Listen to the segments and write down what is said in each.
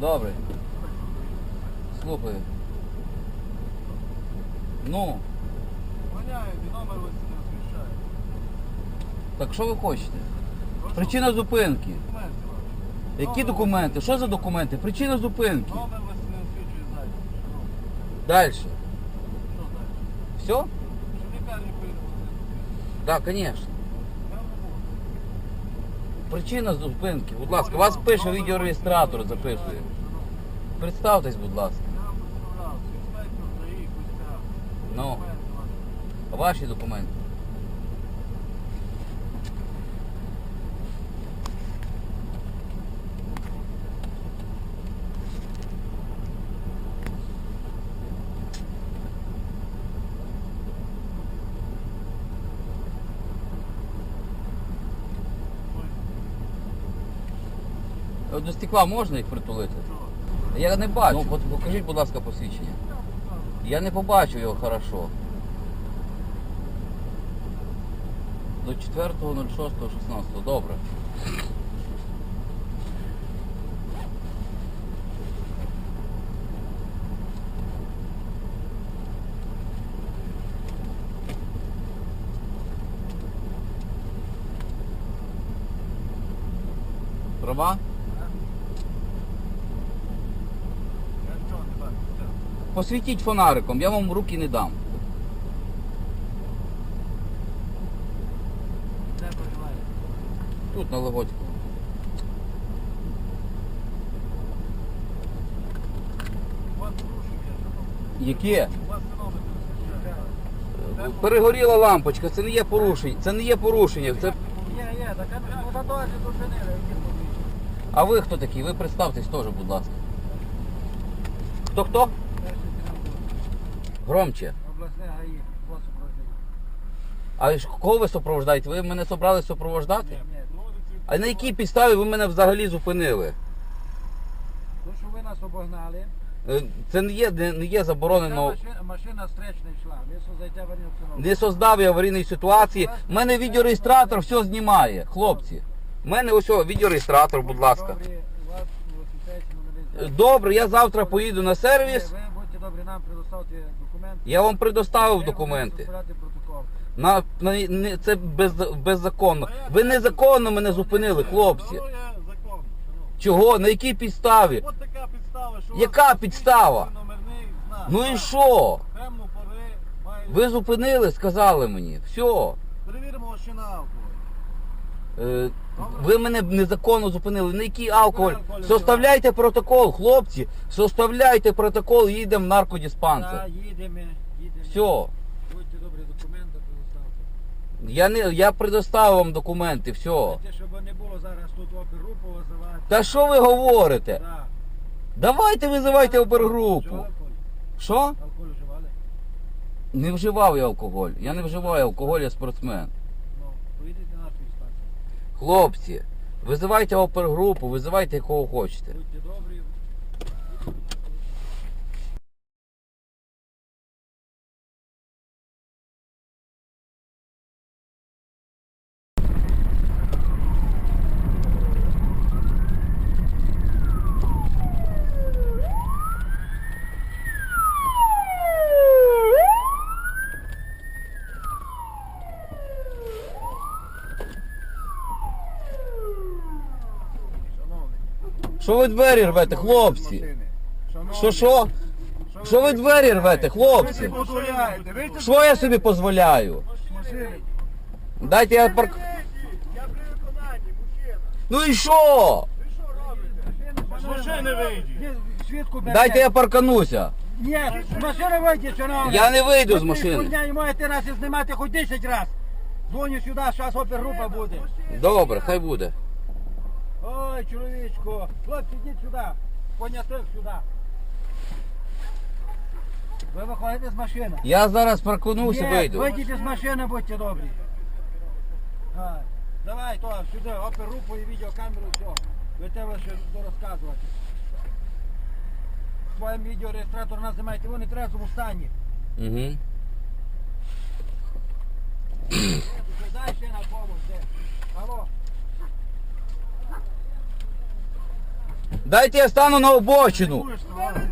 Добре. Слухаю. Ну, Воняють, і номер ось не освіщає. так що ви хочете? Прошу, Причина зупинки. документи ваші. Які документи? Що за документи? Причина зупинки. Номер ось не освічує ззаді. Далі. Що далі? Все? Що в лікарні поїдемо? Так, звісно. Причина зупинки. Будь ласка, вас пише відеореєстратор, записує. Представтесь, будь ласка. Ну. Ваші документи. От До стекла можна їх притулити? Я не бачу. Ну, покажіть, будь ласка, посвідчення. Я не побачив його хорошо. До 4.06.16. Добре. Права? Я нічого не бачу. Все. Посвітіть фонариком, я вам руки не дам. Тут на Логодську. У вас порушення, шановний. Яке? Перегоріла лампочка, це не є порушення. Це не є порушення. Це... Ну. А ви хто такий? Ви представтесь теж, будь ласка. Хто хто? Громче. обласне ГАІ, вас. А ж кого ви супроводжаєте? Ви мене собрали супроводжати? Ні, ні. А на якій підставі ви мене взагалі зупинили? То, що ви нас обогнали, Е, Це не є, не, не є заборонено. ця машина, машина стречна йшла, ви создайте аварійну обстановку. Не создав я аварійної ситуації. У мене відеореєстратор все знімає, хлопці. У мене ось о, відеореєстратор, будь ласка. Вас. Добре, я завтра поїду на сервіс. Ви будьте добрі нам предоставте документи. Я вам предоставив документи. На, на не, це без, беззаконно. Ви незаконно мене зупинили, хлопці. Чого? На якій підставі? От така підстава, що у Яка підстава? номерний знак. Ну і що? Темну пори має... Ви зупинили, сказали мені. Все. Перевіримо ваші на алкоголь. Е, ви мене незаконно зупинили. На який алкоголь? Составляйте протокол, хлопці. Составляйте протокол, їдемо в наркодиспансер. Так, їдемо, їдемо. Все. Будьте добрі, документи предоставте. Я не я предоставив вам документи, все. Знаєте, щоб не було зараз тут опергрупу визивати. Та що ви говорите? Так. Давайте визивайте опергрупу. Алкоголь? Що? Алкоголь вживали? Не вживав я алкоголь. Я не вживаю алкоголь, я спортсмен. Ну, поїдете. Хлопці, визивайте опергрупу, визивайте кого хочете. Будьте добрі. Шановний. Що ви двері рвете, хлопці? Що що? Що ви двері рвете, хлопці? Що я собі дозволяю? Дайте я парк. Ну і що? Дайте я паркануся. Ні, з машини вийдіть, шановний. Я не вийду з машини. і маєте раз і знімати хоч 10 раз. Дзвоню сюди, зараз опергрупа буде. Добре, хай буде. Ой, чоловічко. Хлопці, йдіть сюди. Понятих сюди. Ви виходите з машини. Я зараз паркануся, Ні, вийду. Вийдіть з машини, будьте добрі. А, давай, то, сюди, опергрупу і відеокамеру, все. Ви тебе ще розказувати. Своїм відеореєстратором нас знімаєте, вони в трезвому стані. Угу. Дай ще на помощь, де. Алло. Дайте я стану на обочину.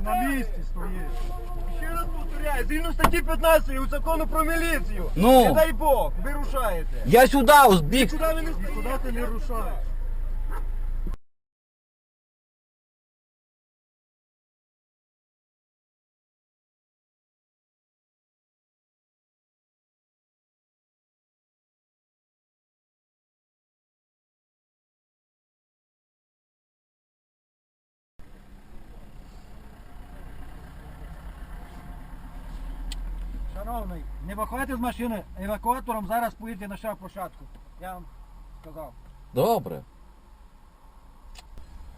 На місці стоїть. Ще раз повторяю, згідно статті 15 закону про міліцію. Ну. Не дай Бог, ви рушаєте. Я сюди, збіг. Куди ви не Куди ти не рушаєш? Шановний, не виходьте з машини, евакуатором зараз поїдете на шахплощадку. Я вам сказав. Добре.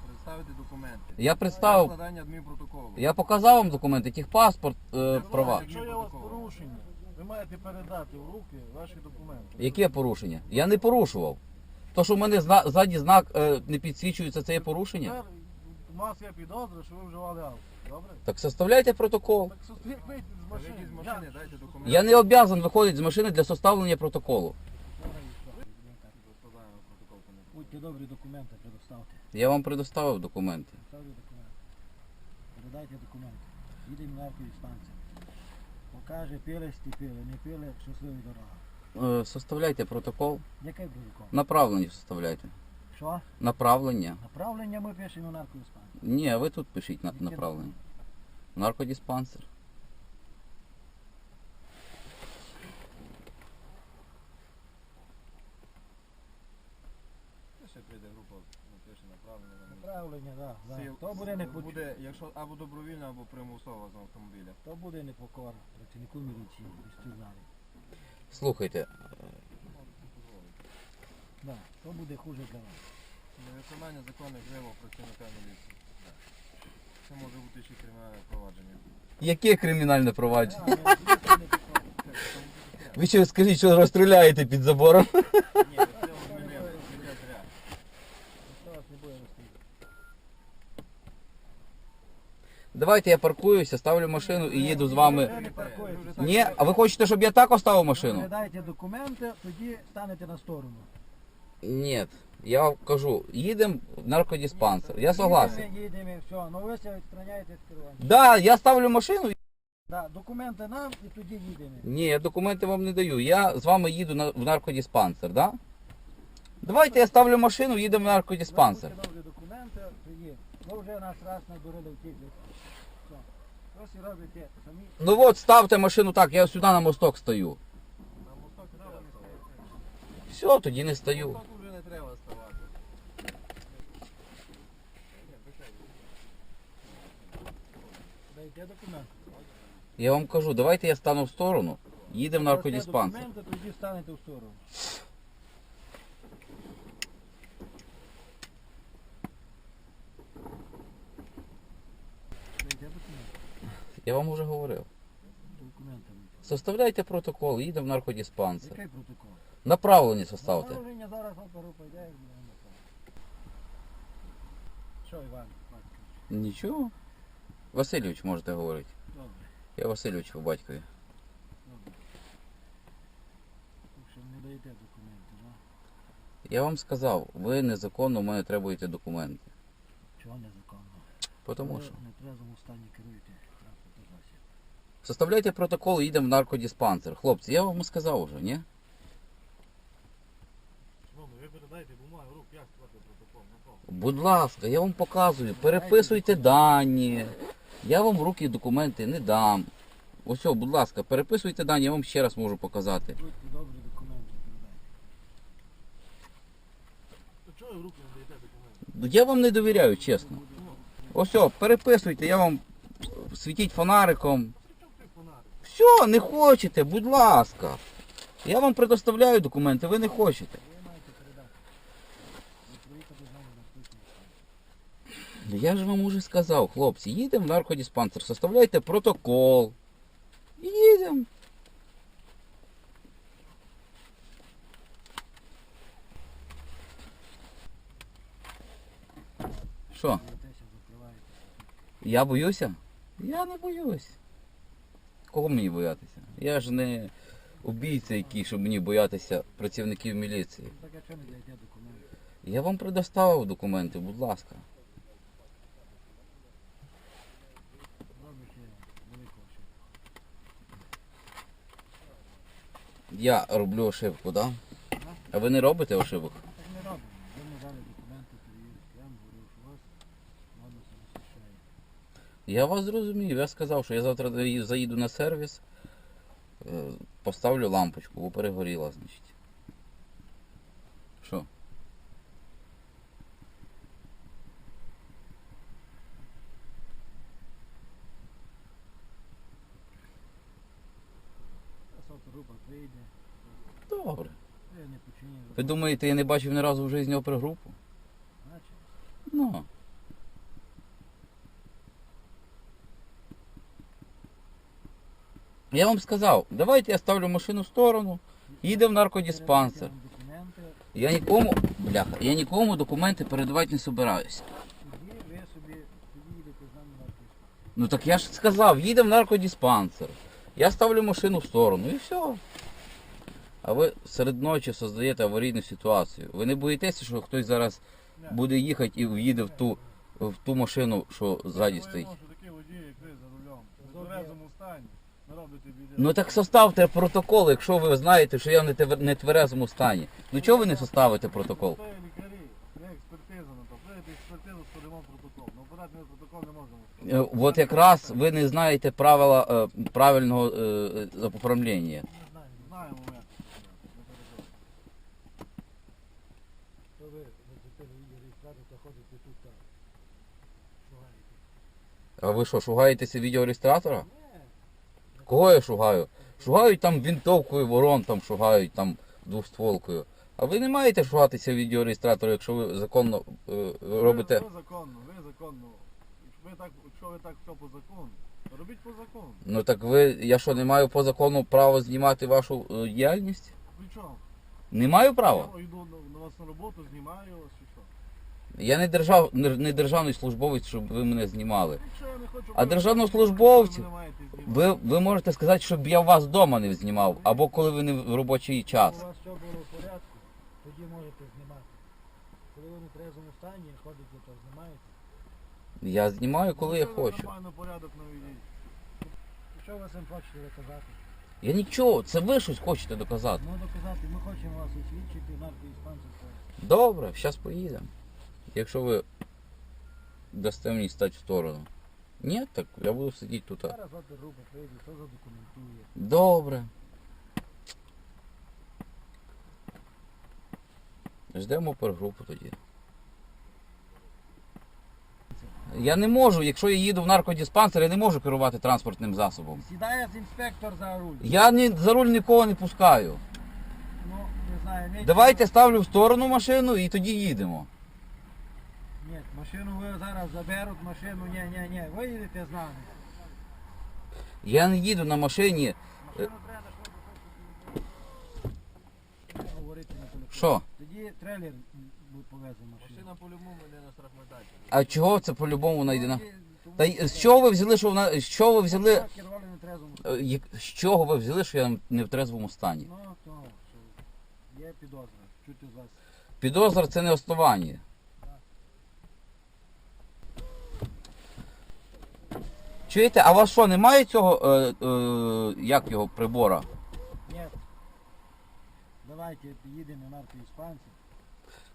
Представити документи. Я представив. Складання адмінпротоколу. Я показав вам документи, техпаспорт, е, права. Якщо є у вас порушення, ви маєте передати в руки ваші документи. Яке порушення? Я не порушував. То, що в мене зна... ззаді знак е, не підсвічується, це є порушення? Тепер У вас є підозра, що ви вживали алкоголь. Добре? Так составляйте протокол. Так сустрік вийдіть з машини. з машини, дайте документи. Я не обязан виходити з машини для составлення протоколу. Будьте добрі, документи предоставте. Я вам предоставив документи. Ставлю документи. Передайте документи. Їдемо на станцію. Покаже, пили, стіпили, не пили, щасливі дорога. Е, составляйте протокол. Який протокол? Направлення составляйте. Що? Направлення. Направлення ми пишемо на наркодиспансер. Ні, ви тут пишіть на... направлення. Наркодиспансер. Ще прийде група, напише направлення на. Направлення, так. Да, Сил- То буде не буде, якщо або добровільно, або примусово з автомобіля. То буде непокора працівнику міліції дисциплінарі. Слухайте, Да, то буде хуже для вас. Невиконання законних вимог працівника міліції. Це може бути ще кримінальне провадження. яке кримінальне провадження? Да. Ви що скажіть, що розстріляєте під забором? Ні, це. Ніхто не буде. Давайте я паркуюся, ставлю машину і їду з вами. Ні, а ви хочете, щоб я так оставив машину? Передайте документи, тоді станете на сторону. Ні, я вам кажу, їдемо в наркодиспансер. Я согласен. Їдемо, їдемо, все. Ну ви все відстраняєте від керування. Да, я ставлю машину. Да, документи нам і тоді їдемо. Ні, я документи вам не даю. Я з вами їду на, в наркодиспансер, да? Давайте я ставлю машину, їдемо в наркодиспансер. Ви документи, тоді. Ви вже нас раз надурили втікли. Все. Ви всі робите самі. Ну от, ставте машину так, я сюди на мосток стою. На мосток не треба не стояти. Все, тоді не треба ставати. Дайте документи. Я вам кажу, давайте я стану в сторону, їдемо в наркодиспансер. Документи, тоді станете в сторону. Дайте документи. Я вам вже говорив. Документи. Составляйте протокол, їдемо в наркодиспансер. Який протокол? Направлення составте. Направлення зараз оперу пойде і буде направлення. Що, Іван Батькович? Нічого. Васильович можете говорити. Добре, Я Васильович по батькові. добре. Так що не даєте документи, да? Я вам сказав, ви незаконно в мене требуєте документи. Чого незаконно? Тому Ви що. в нетрезвому стані керуєте транспортним засіб. Составляйте протокол, і їдемо в наркодиспансер. Хлопці, я вам сказав уже, ні? Шановний, ви передайте бумагу в рук, як складати протокол, на кого? Будь ласка, я вам показую, переписуйте дані. Я вам в руки документи не дам. Ось, о, будь ласка, переписуйте дані, я вам ще раз можу показати. Добрі, документи передайте. Чого ви в руки не даєте документи? Я вам не довіряю, чесно. Ось, о, переписуйте, я вам світіть фонариком. Все, не хочете, будь ласка. Я вам предоставляю документи, ви не хочете. Ви маєте передати. І проїхати з нами на втичний стан. Ну, Я ж вам уже сказав, хлопці, їдемо в наркодиспансер, составляйте протокол. Їдемо. Що, я боюся? Я не боюсь. Кого мені боятися? Я ж не убійця який, щоб мені боятися працівників міліції. Я вам предоставив документи, будь ласка. Робите велику ошибку. Я роблю ошибку, так? А ви не робите ошибок? Ви не документи перевірити. Говорив, що вас. Я вас зрозумів. Я сказав, що я завтра заїду на сервіс, е, поставлю лампочку, бо перегоріла, значить. Що? Соцрупа прийде. Добре. Ви не починили. Ви думаєте, я не бачив ні разу в житті опергрупу? Значить, Ну. Я вам сказав, давайте я ставлю машину в сторону, їдемо в наркодиспансер. Я нікому, бляха, я нікому документи передавати не артистку. Ну так я ж сказав, їдемо в наркодиспансер. Я ставлю машину в сторону і все. А ви серед ночі создаєте аварійну ситуацію. Ви не боїтеся, що хтось зараз буде їхати і в'їде в ту, в ту машину, що ззаді стоїть. робите біди. Ну так составте протокол, якщо ви знаєте, що я в нетверезому стані. Ну чого ви не составите протокол? Експертиза на то. Експертизу, складемо протокол. На оперативний протокол не можемо. Е, От якраз ви не знаєте правила е, правильного е, оформлення. А ви що, шугаєтеся відеореєстратора? Кого я шугаю? Шугають там вінтовкою, ворон там шугають там двостволкою. А ви не маєте шугатися відеореєстратору, якщо ви законно е, робите. Ви, ви законно, ви законно. Ви так, якщо ви так все по закону, то робіть по закону. Ну так ви, я що, не маю по закону права знімати вашу е, діяльність? При чому? Не маю права? Я йду на, на вас на роботу, знімаю вас і що. Я не, держав, не, не державний службовець, щоб ви мене знімали. Якщо я не хочу... А ви- державнослужбовці- ви не маєте знімати. Ви, ви можете сказати, щоб я вас вдома не знімав, або коли ви не в робочий час. у вас все було в порядку, тоді можете знімати. Коли ви в трезвому стані знімаєте. Я знімаю, коли я хочу. Нормально порядок наведіть. Що ви цим хочете доказати? Я нічого, це ви щось хочете доказати. Ну доказати, ми хочемо вас освідчити, наркоіспансер. Добре, зараз поїдемо. Якщо ви дасте мені стати в сторону. Ні, так я буду сидіти тут. Зараз от група прийде, все задокументує. Добре. Ждемо пергрупу тоді. Я не можу, якщо я їду в наркодиспансер, я не можу керувати транспортним засобом. Сідає інспектор за руль. Я ні, за руль нікого не пускаю. Ну, не знаю, не Давайте ставлю в сторону машину і тоді їдемо. Ні, машину ви зараз заберуть, машину, ні, ні, ні, ви їдете з нами. Я не їду на машині Машину треба, щоб ви говорити на телефон. Що? Тоді трейлер машину. Машина по-любому йде на штрафмайданчик. А чого це по-любому вона йде на. Та й з чого ви взяли, що вона. З чого ви взяли. Керували на трезвому. е, як- З чого ви взяли, що я не в трезвому стані? Ну, то, що є підозра. Чути з вас. Підозра це не основання. Чуєте, а у вас що, немає цього, е, е, як його, прибора? Ні. Давайте їдемо на наркодиспансер.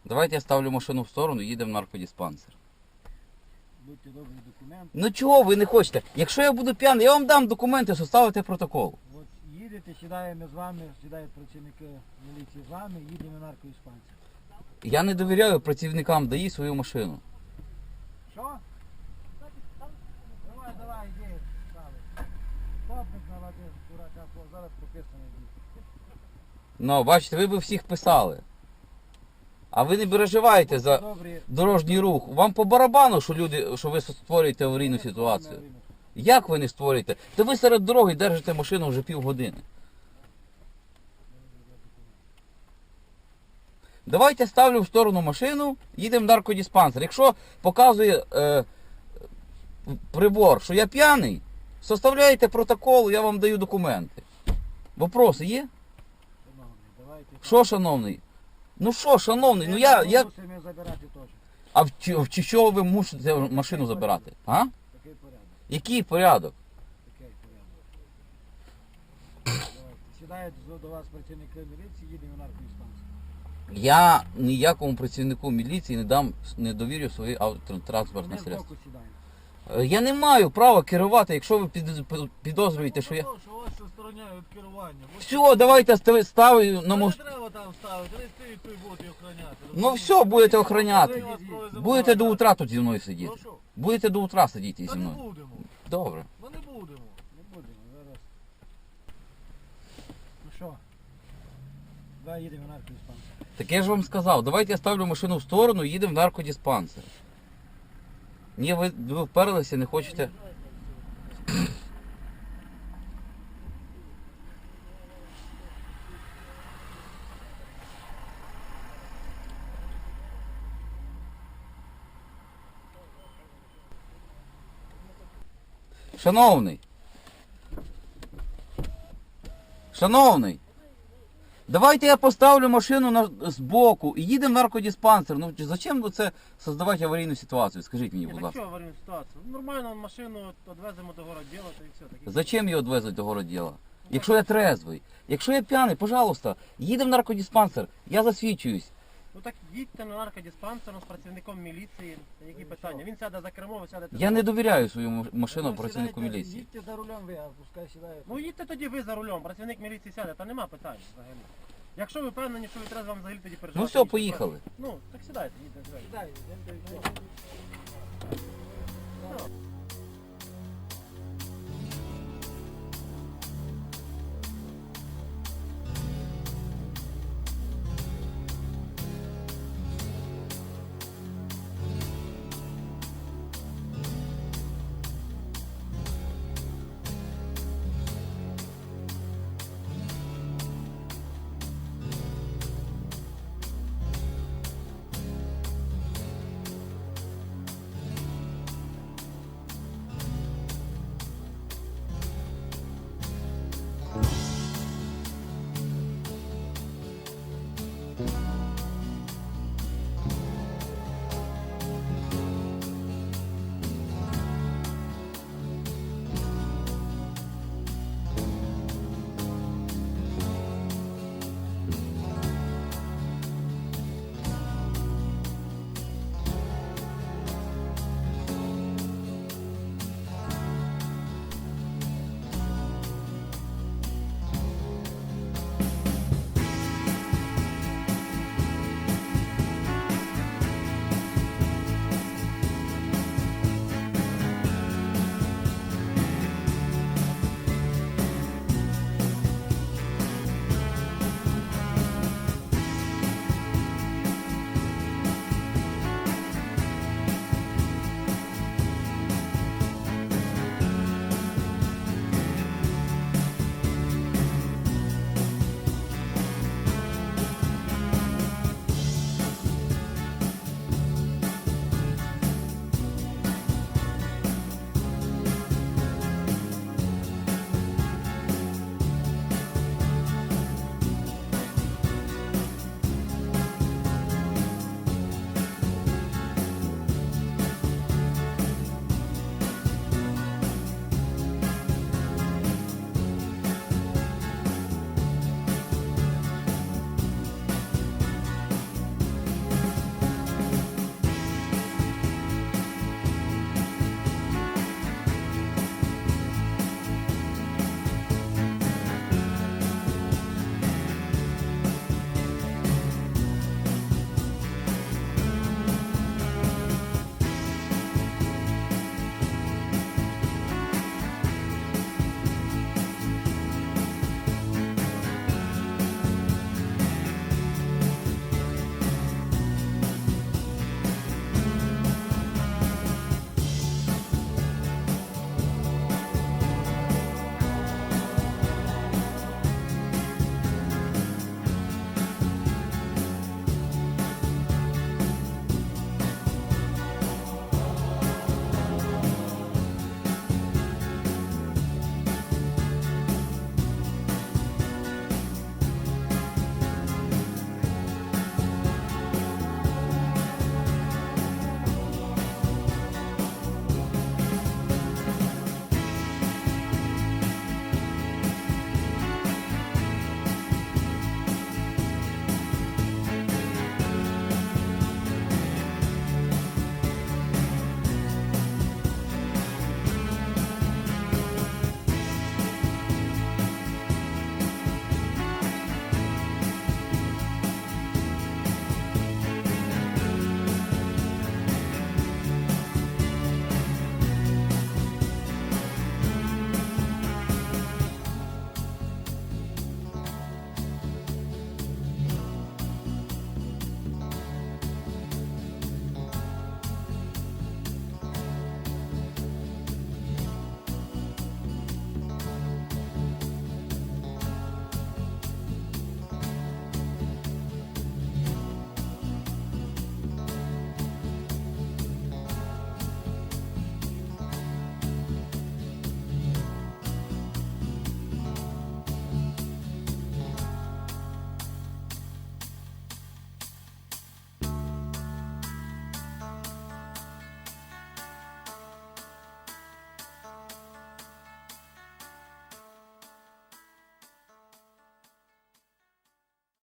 Давайте я ставлю машину в сторону, їдемо в наркодиспансер. Будьте добрі документи. Ну чого ви не хочете? Якщо я буду п'яний, я вам дам документи, составите протокол. От їдете, сідаємо з вами, сідають працівники міліції з вами, їдемо на наркодиспансер. Я не довіряю працівникам ДАІ свою машину. Що? Давай, давай, йди. Стави. Топник наладив, дурака, зараз прописано йди. Ну, бачите, ви б всіх писали. А ви не переживайте за дорожній рух. Вам по барабану, що люди, що ви створюєте аварійну ситуацію. Як ви не створюєте? Та ви серед дороги держите машину вже півгодини. Давайте ставлю в сторону машину, їдемо в наркодиспансер. Якщо показує е, прибор, що я п'яний, составляєте протокол, я вам даю документи. Вопроси є? Шановний, давайте. Що, шановний? Ну що, шановний, ну я. я... Мусимо забирати теж. А в, чи- в чи- чого ви мусите машину забирати? А? Такий порядок. Який порядок? Такий порядок. Давайте. Сідають до- до вас працівники міліції, їдемо на наркодиспансер. Я ніякому працівнику міліції не дам не довірю Вони средство. збоку сідають. Е, Я не маю права керувати, якщо ви під- під- підозрюєте, що я. Що вас охороняє від керування? Все, давайте стави- ставлю на Не треба там ставити, не стоїть той бот і охороняти. Ну все, будете охороняти. Будете до утра тут зі мною сидіти. Прошу. Будете до утра сидіти Та зі не мною. будемо. Добре. Ми не будемо. Не будемо, зараз. Ну що? Давай їдемо на наркодиспансер. Так я ж вам сказав, давайте я ставлю машину в сторону і їдемо в наркодиспансер. Ні, ви, ви вперлися, не хочете. Шановний. Шановний. Давайте я поставлю машину на, збоку і їдемо в наркодиспансер. Ну чи зачем це создавати аварійну ситуацію? Скажіть мені, Ні, будь ласка. що аварійну ситуацію? Нормально машину відвеземо до городділа, та і все. таке. Зачем її відвезуть до городділа? Якщо я трезвий, якщо я п'яний, пожалуйста, їдемо в наркодиспансер, я засвідчуюсь. Ну так їдьте на наркодиспансер з працівником міліції. Які питання? Він сяде за кермо, ви сядете Я за не довіряю свою м- Ну, машину працівнику міліції. Їдьте за рулем ви, а пускай сідають. Ну їдьте тоді ви за рулем, працівник міліції сяде, та нема питань взагалі. Якщо ви впевнені, що ви треба вам взагалі тоді переживати. Ну все, поїхали. Ну, так сідайте, їдьте. сідайте. Сідай, йдемо.